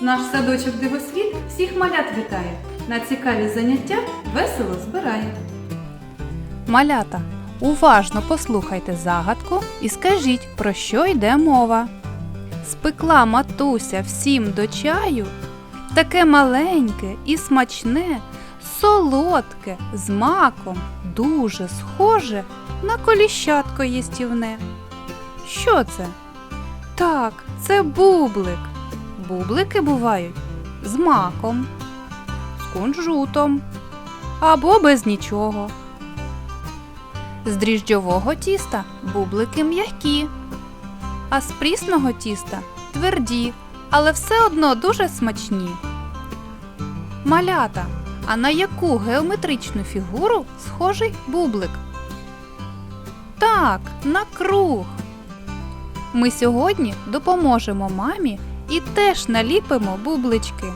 Наш садочок Дивосвіт всіх малят вітає. На цікаві заняття весело збирає. Малята, уважно послухайте загадку і скажіть, про що йде мова. Спекла матуся всім до чаю, таке маленьке і смачне, солодке, з маком, дуже схоже на коліщатко їстівне. Що це? Так, це бублик. Бублики бувають з маком, з кунжутом або без нічого. З дріжджового тіста бублики м'які, а з прісного тіста тверді, але все одно дуже смачні. Малята, а на яку геометричну фігуру схожий бублик? Так, на круг. Ми сьогодні допоможемо мамі і теж наліпимо бублички.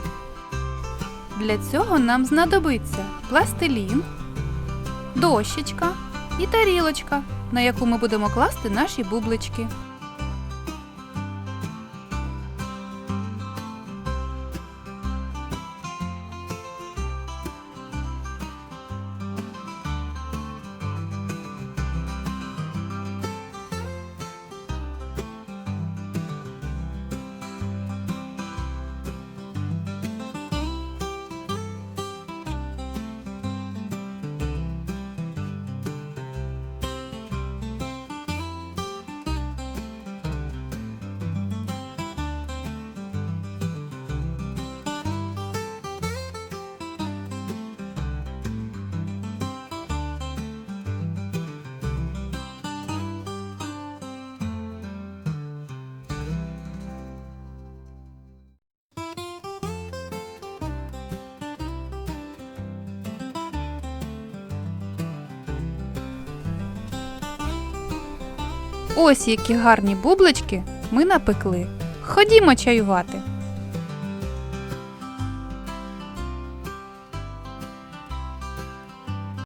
Для цього нам знадобиться пластилін, дощечка і тарілочка, на яку ми будемо класти наші бублички. Ось які гарні бублички ми напекли. Ходімо чаювати.